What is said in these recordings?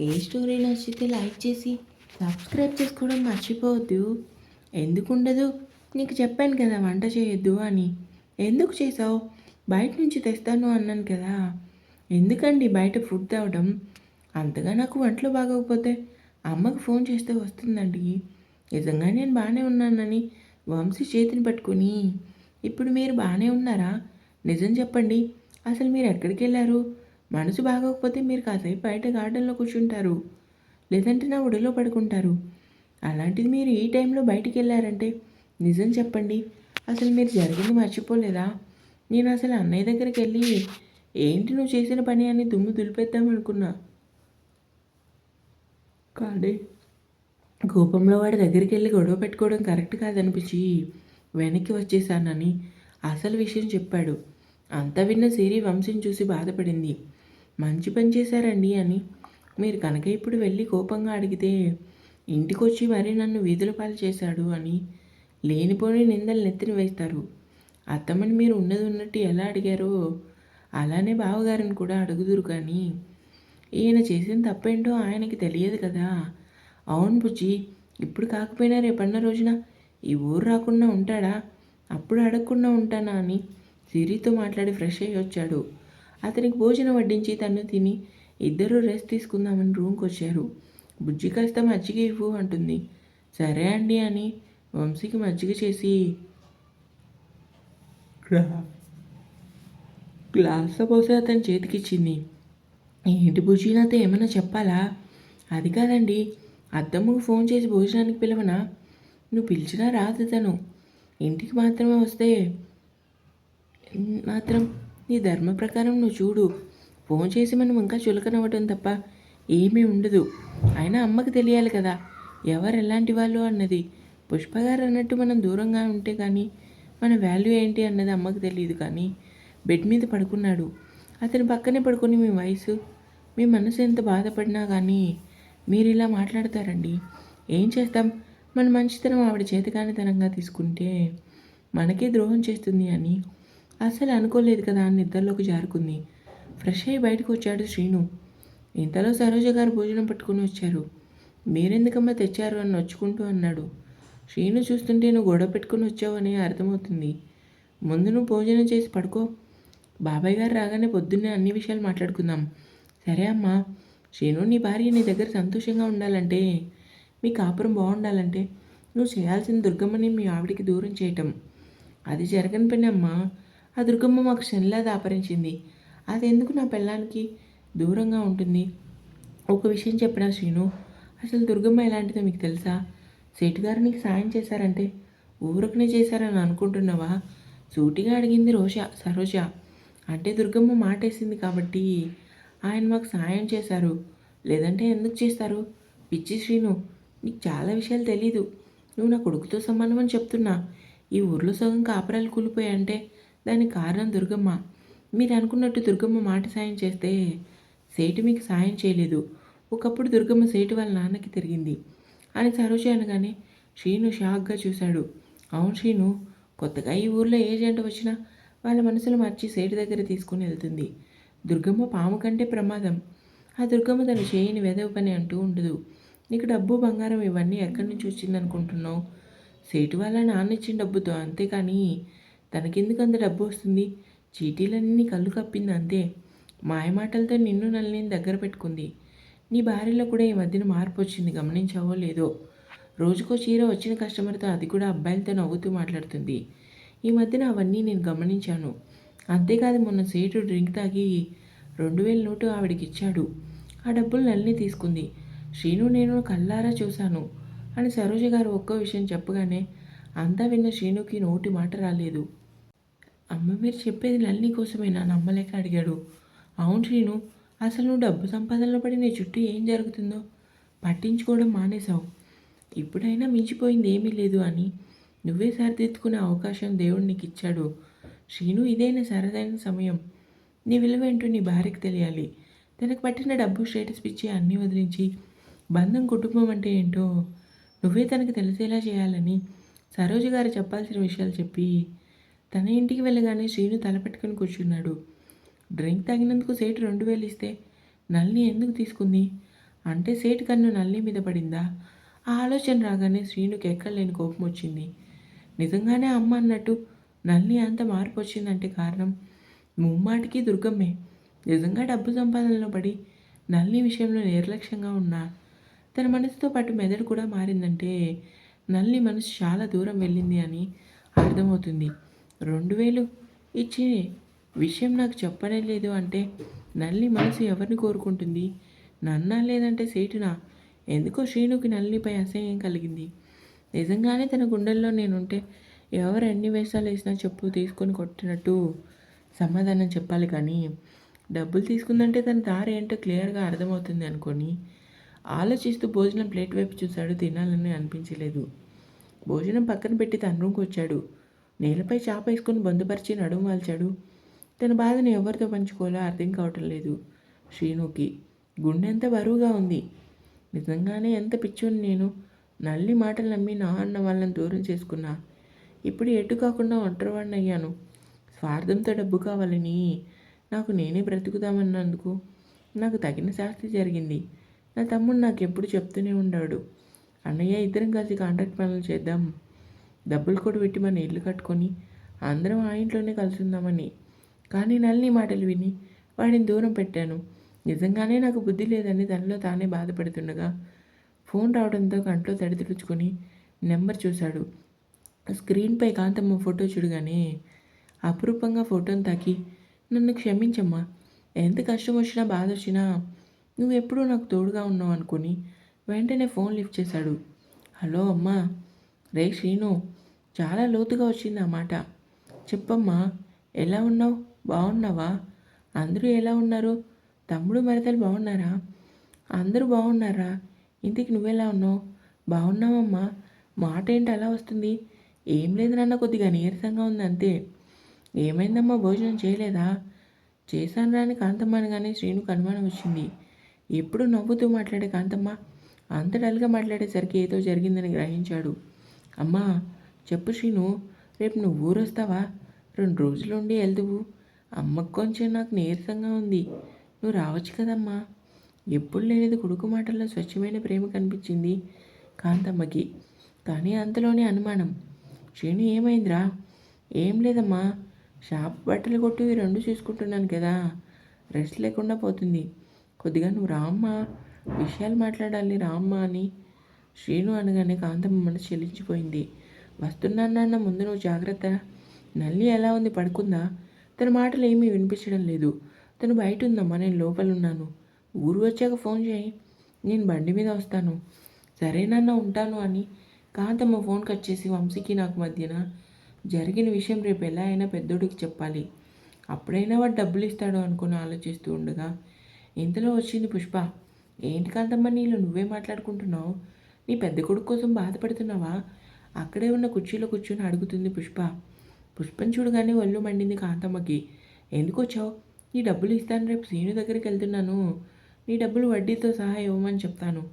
ఏ story నచ్చితే like చేసి subscribe చేసుకోవడం మర్చిపోవద్దు. ఎందుకు ఉండదు నీకు చెప్పాను కదా వంట చేయొద్దు అని. ఎందుకు చేసావు? బయట నుంచి తెస్తాను అన్నాను కదా. ఎందుకండి బయట ఫుడ్ తేవడం? అంతగా నాకు వంటలు బాగోకపోతే అమ్మకు ఫోన్ చేస్తే వస్తుందండి. నిజంగా నేను బాగానే ఉన్నానని వంశీ చేతిని పట్టుకుని ఇప్పుడు మీరు బాగానే ఉన్నారా? నిజం చెప్పండి. అసలు మీరు ఎక్కడికి వెళ్ళారు మనసు బాగోకపోతే మీరు కాసేపు బయట గార్డెన్లో కూర్చుంటారు. లేదంటే నా ఒడిలో పడుకుంటారు. అలాంటిది మీరు ఈ టైంలో బయటికి వెళ్ళారంటే నిజం చెప్పండి. అసలు మీరు జరిగింది మర్చిపోలేదా? నేను అసలు అన్నయ్య దగ్గరికి వెళ్ళి ఏంటి నువ్వు చేసిన పని అని దుమ్ము దులిపేద్దాం అనుకున్నా. కాడే కోపంలో వాడి దగ్గరికి వెళ్ళి గొడవ పెట్టుకోవడం కరెక్ట్ కాదనిపించి వెనక్కి వచ్చేసానని అసలు విషయం చెప్పాడు. అంతా విన్న సిరి వంశీని చూసి బాధపడింది. మంచి పని చేశారండి అని. మీరు కనుక ఇప్పుడు వెళ్ళి కోపంగా అడిగితే ఇంటికొచ్చి మరీ నన్ను వీధుల పాలు చేశాడు అని లేనిపోని నిందలు నెత్తిన వేస్తారు. అత్తమ్మని మీరు ఉన్నది ఉన్నట్టు ఎలా అడిగారో అలానే బావగారిని కూడా అడుగుదురు కానీ ఈయన చేసిన తప్పేంటో ఆయనకి తెలియదు కదా. అవును బుజ్జి ఇప్పుడు కాకపోయినా రేపన్న రోజున ఈ ఊరు రాకుండా ఉంటాడా? అప్పుడు అడగకుండా ఉంటానా అని సిరితో మాట్లాడి ఫ్రెష్ అయ్యి వచ్చాడు అతనికి భోజనం వడ్డించి తను తిని ఇద్దరు రెస్ట్ తీసుకుందామని రూమ్కి వచ్చారు బుజ్జి కాస్త మజ్జిగ ఇవ్వు అంటుంది. సరే అండి అని వంశీకి మజ్జిగ చేసి గ్లా- గ్లాస్లో పోసి అతని చేతికిచ్చింది. ఏంటి బుజ్జి నాతో ఏమైనా చెప్పాలా? అది కాదండి అత్తమ్మకు ఫోన్ చేసి భోజనానికి పిలవనా? నువ్వు పిలిచినా రాదు తను. ఇంటికి మాత్రమే వస్తే మాత్రం నీ ధర్మ ప్రకారం నువ్వు చూడు. ఫోన్ చేసి మనం ఇంకా చులకనవ్వటం తప్ప ఏమీ ఉండదు. అయినా అమ్మకి తెలియాలి కదా. ఎవరు ఎలాంటి వాళ్ళు అన్నది. పుష్ప గారు అన్నట్టు మనం దూరంగా ఉంటే కానీ మన వాల్యూ ఏంటి అన్నది అమ్మకు తెలియదు కానీ బెడ్ మీద పడుకున్నాడు. అతని పక్కనే పడుకొని మీ వయసు మీ మనసు ఎంత బాధపడినా కానీ మీరు ఇలా మాట్లాడతారండి. ఏం చేస్తాం? మన మంచితనం ఆవిడ చేతకానితనంగా తీసుకుంటే మనకే ద్రోహం చేస్తుంది అని అసలు అనుకోలేదు కదా అని నిద్రలోకి జారుకుంది. ఫ్రెష్ అయ్యి బయటకు వచ్చాడు శ్రీను. ఇంతలో సరోజ గారు భోజనం పట్టుకుని వచ్చారు. మీరెందుకమ్మా తెచ్చారు అని నొచ్చుకుంటూ అన్నాడు. శ్రీను చూస్తుంటే నువ్వు గొడవ పెట్టుకుని వచ్చావని అర్థమవుతుంది. ముందు నువ్వు భోజనం చేసి పడుకో. బాబాయ్ గారు రాగానే పొద్దున్నే అన్ని విషయాలు మాట్లాడుకుందాం. సరే అమ్మా. శ్రీను నీ భార్య నీ దగ్గర సంతోషంగా ఉండాలంటే మీ కాపురం బాగుండాలంటే నువ్వు చేయాల్సిన దుర్గమ్మని మీ ఆవిడికి దూరం చేయటం. అది జరగని పని అమ్మా. ఆ దుర్గమ్మ మాకు శనిలా దాపరించింది. అది ఎందుకు నా పిల్లానికి దూరంగా ఉంటుంది? ఒక విషయం చెప్పినా శ్రీను? అసలు దుర్గమ్మ ఎలాంటిదో మీకు తెలుసా? సేటు గారు నీకు సాయం చేశారంటే ఊరకునే చేశారని అనుకుంటున్నావా? సూటిగా అడిగింది రోష సరోజ. అంటే దుర్గమ్మ మాటేసింది కాబట్టి ఆయన మాకు సాయం చేశారు. లేదంటే ఎందుకు చేస్తారు? పిచ్చి శ్రీను నీకు చాలా విషయాలు తెలీదు. నువ్వు నా కొడుకుతో సమానం అని చెప్తున్నా. ఈ ఊర్లో సగం కాపురాలు కూలిపోయాయంటే దానికి కారణం దుర్గమ్మ. మీరు అనుకున్నట్టు దుర్గమ్మ మాట సాయం చేస్తే సేటు మీకు సాయం చేయలేదు. ఒకప్పుడు దుర్గమ్మ సేటు వాళ్ళ నాన్నకి తిరిగింది. అని సరోజ అనగానే శ్రీను షాక్గా చూశాడు. అవును శ్రీను కొత్తగా ఈ ఊర్లో ఏ వచ్చినా వాళ్ళ మనసులు మార్చి సేటు దగ్గర తీసుకుని వెళ్తుంది. దుర్గమ్మ పాము కంటే ప్రమాదం. ఆ దుర్గమ్మ తను చేయని వెదవ పని అంటూ ఉండదు. నీకు డబ్బు బంగారం ఇవన్నీ ఎక్కడి నుంచి వచ్చిందనుకుంటున్నావు? సేటు వాళ్ళ నాన్న ఇచ్చిన డబ్బుతో అంతేకాని తనకెందుకు అంత డబ్బు వస్తుంది చీటీలన్నీ కళ్ళు కప్పింది అంతే. మాయమాటలతో నిన్ను నల్లిని దగ్గర పెట్టుకుంది. నీ భార్యలో కూడా ఈ మధ్యన మార్పు వచ్చింది. గమనించావో లేదో? రోజుకో చీర వచ్చిన కస్టమర్తో అది కూడా అబ్బాయిలతో నవ్వుతూ మాట్లాడుతుంది. ఈ మధ్యన అవన్నీ నేను గమనించాను. అంతేకాదు మొన్న సేటు డ్రింక్ తాగి రెండు వేల నోటు ఆవిడకి ఇచ్చాడు ఆ డబ్బులు నల్లిని తీసుకుంది. శ్రీను నేను కల్లారా చూశాను. అని సరోజ గారు ఒక్కో విషయం చెప్పగానే అంతా విన్న శ్రీనుకి నోటి మాట రాలేదు. అమ్మ మీరు చెప్పేది నల్లి కోసమేనా? నమ్మలేక అడిగాడు. అవును శ్రీను అసలు నువ్వు డబ్బు సంపాదనలో పడి నీ చుట్టూ ఏం జరుగుతుందో పట్టించుకోవడం మానేశావు. ఇప్పుడైనా మించిపోయింది ఏమీ లేదు అని నువ్వే సరిదిద్దుకునే అవకాశం దేవుడు నీకు ఇచ్చాడు శ్రీను ఇదైనా సరదైన సమయం? నీ విలువ ఏంటో నీ భార్యకి తెలియాలి. తనకు పట్టిన డబ్బు స్టేటస్ పిచ్చి అన్నీ వదిలించి బంధం కుటుంబం అంటే ఏంటో నువ్వే తనకు తెలిసేలా చేయాలని సరోజ గారు చెప్పాల్సిన విషయాలు చెప్పి తన ఇంటికి వెళ్ళగానే శ్రీను తలపెట్టుకుని కూర్చున్నాడు. డ్రింక్ తాగినందుకు సేటు రెండు వేలు ఇస్తే నల్ని ఎందుకు తీసుకుంది? అంటే సేటు కన్ను నల్లి మీద పడిందా? ఆ ఆలోచన రాగానే శ్రీనుకి ఎక్కడలేని కోపం వచ్చింది. నిజంగానే అమ్మ అన్నట్టు నల్లి అంత మార్పు వచ్చిందంటే కారణం ముమ్మాటికి దుర్గమ్మే. నిజంగా డబ్బు సంపాదనలో పడి నల్లి విషయంలో నిర్లక్ష్యంగా ఉన్నా తన మనసుతో పాటు మెదడు కూడా మారిందంటే నల్లి మనసు చాలా దూరం వెళ్ళింది అని అర్థమవుతుంది. రెండు వేలు? ఇచ్చే విషయం నాకు చెప్పనే లేదు అంటే నల్లి మనసు ఎవరిని కోరుకుంటుంది? నన్నా లేదంటే సేటునా? ఎందుకో శ్రీనుకి నల్లిపై అసహ్యం కలిగింది. నిజంగానే తన గుండెల్లో నేనుంటే ఎవరు ఎన్ని వేషాలు వేసినా చెప్పు తీసుకొని కొట్టినట్టు సమాధానం చెప్పాలి కానీ డబ్బులు తీసుకుందంటే తన దారి ఏంటో క్లియర్గా అర్థమవుతుంది అనుకొని ఆలోచిస్తూ భోజనం ప్లేట్ వైపు చూశాడు తినాలని అనిపించలేదు. భోజనం పక్కన పెట్టి తన రూమ్కి వచ్చాడు. నేలపై చాప వేసుకుని బందుపరిచి నడుము వాల్చాడు. తన బాధను ఎవరితో పంచుకోవాలో అర్థం కావటం లేదు. శ్రీనుకి గుండె ఎంత బరువుగా ఉంది. నిజంగానే ఎంత పిచ్చుని నేను. నల్లి మాటలు నమ్మి నా అన్న వాళ్ళని దూరం చేసుకున్నా. ఇప్పుడు ఎటు కాకుండా ఒంటరివాడిని అయ్యాను. స్వార్థంతో డబ్బు కావాలని. నాకు నేనే బ్రతుకుదామన్నందుకు. నాకు తగిన శాస్తి జరిగింది. నా తమ్ముడు నాకు ఎప్పుడు చెప్తూనే ఉన్నాడు అన్నయ్య ఇద్దరం కలిసి కాంట్రాక్ట్ పనులు చేద్దాం. డబ్బులు కూడా పెట్టి మన ఇల్లు కట్టుకొని అందరం ఆ ఇంట్లోనే కలుసుందామని. కానీ నల్లి మాటలు విని వాడిని దూరం పెట్టాను. నిజంగానే నాకు బుద్ధి లేదని తనలో తానే బాధపడుతుండగా ఫోన్ రావడంతో కంట్లో తడి తుడుచుకొని నెంబర్ చూశాడు. స్క్రీన్పై కాంతమ్మ ఫోటో చూడగానే అపురూపంగా ఫోటోని తాకి నన్ను క్షమించమ్మా. ఎంత కష్టం వచ్చినా బాధ వచ్చినా నువ్వు ఎప్పుడూ నాకు తోడుగా ఉన్నావు అనుకుని వెంటనే ఫోన్ లిఫ్ట్ చేశాడు. హలో అమ్మా. రే శ్రీను. చాలా లోతుగా వచ్చింది ఆ మాట. చెప్పమ్మా ఎలా ఉన్నావు? బాగున్నావా? అందరూ ఎలా ఉన్నారు? తమ్ముడు మరతలు బాగున్నారా? అందరూ బాగున్నారా? ఇంటికి నువ్వెలా ఉన్నావు? బాగున్నావమ్మా. మాట ఏంటి అలా వస్తుంది? ఏం లేదు నాన్న కొద్దిగా నీరసంగా ఉంది అంతే. ఏమైందమ్మా భోజనం చేయలేదా? చేశాను రాని కాంతమ్మ అనగానే శ్రీనుకు అనుమానం వచ్చింది. ఎప్పుడు నవ్వుతూ మాట్లాడే కాంతమ్మ అంత డల్గా మాట్లాడేసరికి ఏదో జరిగిందని గ్రహించాడు. అమ్మా చెప్పు శ్రీను రేపు నువ్వు ఊరొస్తావా? రెండు రోజులు ఉండి వెళ్దువు. అమ్మకు కొంచెం నాకు నీరసంగా ఉంది. నువ్వు రావచ్చు కదమ్మా. ఎప్పుడు లేనిది కొడుకు మాటల్లో స్వచ్ఛమైన ప్రేమ కనిపించింది కాంతమ్మకి. కానీ అంతలోనే అనుమానం. శ్రీను ఏమైందిరా? ఏం లేదమ్మా. షాప్ బట్టలు కొట్టు ఈ రెండు చూసుకుంటున్నాను కదా. రెస్ట్ లేకుండా పోతుంది. కొద్దిగా నువ్వు రామ్మా. విషయాలు మాట్లాడాలి రామ్మా అని శ్రీను అనగానే కాంతమ్మ మనసు చెల్లించిపోయింది వస్తున్నానన్న ముందు నువ్వు జాగ్రత్త. నల్లి ఎలా ఉంది పడుకుందా? తన మాటలు ఏమీ వినిపించడం లేదు. తను బయట ఉందమ్మా నేను లోపల ఉన్నాను ఊరు వచ్చాక ఫోన్ చేయి. నేను బండి మీద వస్తాను. సరేనన్న ఉంటాను అని కాంతమ్మ ఫోన్ కట్ చేసి వంశీకి నాకు మధ్యన జరిగిన విషయం రేపు ఎలా అయినా పెద్దోడికి చెప్పాలి. అప్పుడైనా వాడు డబ్బులు ఇస్తాడు అనుకుని ఆలోచిస్తూ ఉండగా ఇంతలో వచ్చింది పుష్ప. ఏంటి కాంతమ్మ నీళ్ళు నువ్వే మాట్లాడుకుంటున్నావు? నీ పెద్ద కొడుకు కోసం బాధపడుతున్నావా? అక్కడే ఉన్న కుర్చీలో కూర్చొని అడుగుతుంది పుష్ప. పుష్పం చూడగానే ఒళ్ళు మండింది కాంతమ్మకి. ఎందుకు వచ్చావు? నీ డబ్బులు ఇస్తాను రేపు శ్రీను దగ్గరికి వెళ్తున్నాను. నీ డబ్బులు వడ్డీతో సహా ఇవ్వమని చెప్తాను.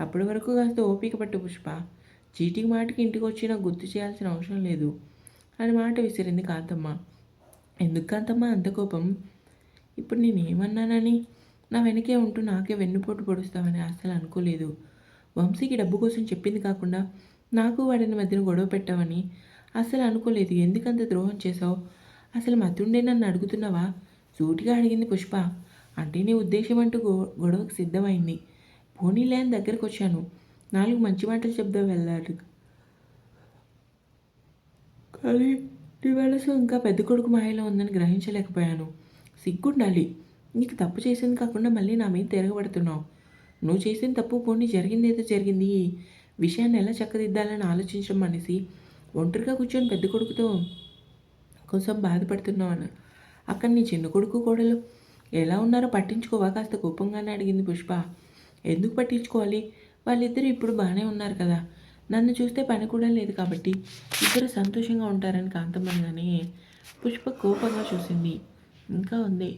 అప్పటి వరకు కాస్త ఓపిక పట్టు పుష్ప. చీటికి మాటికి ఇంటికి వచ్చి నాకు గుర్తు చేయాల్సిన అవసరం లేదు అని మాట విసిరింది కాంతమ్మ. ఎందుకు కాంతమ్మ? అంత కోపం. ఇప్పుడు నేను ఏమన్నానని నా వెనకే ఉంటూ నాకే వెన్నుపోటు పొడుస్తావని అస్సలు అనుకోలేదు. వంశీకి డబ్బు కోసం చెప్పింది కాకుండా నాకు వాడిని మధ్యన గొడవ పెట్టావని అసలు అనుకోలేదు. ఎందుకంత ద్రోహం చేశావు? అసలు మతుండే నన్ను అడుగుతున్నావా? సూటిగా అడిగింది పుష్ప. అంటే నీ ఉద్దేశం అంటూ గొ గొడవకు సిద్ధమైంది. పోనీలే అని దగ్గరకు వచ్చాను నాలుగు మంచి మాటలు చెప్దా వెళ్ళాడు కానీ నీ మనసు ఇంకా పెద్ద కొడుకు మాయలో ఉందని గ్రహించలేకపోయాను. సిగ్గుండాలి. నీకు తప్పు చేసింది కాకుండా మళ్ళీ నా మీద తిరగబడుతున్నావు. నువ్వు చేసిన తప్పు పోనీ జరిగింది ఏదో జరిగింది. విషయాన్ని ఎలా చక్కదిద్దాలని ఆలోచించడం అనేసి ఒంటరిగా కూర్చొని పెద్ద కొడుకుతో కోసం బాధపడుతున్నావు అన్న అక్కడ నీ చిన్న కొడుకు కోడలు ఎలా ఉన్నారో పట్టించుకోవా? కాస్త కోపంగానే అడిగింది పుష్ప. ఎందుకు పట్టించుకోవాలి? వాళ్ళిద్దరూ ఇప్పుడు బాగానే ఉన్నారు కదా. నన్ను చూస్తే పని కూడా లేదు కాబట్టి ఇద్దరు సంతోషంగా ఉంటారని కాంతమ్మని కానీ పుష్ప కోపంగా చూసింది. ఇంకా ఉంది.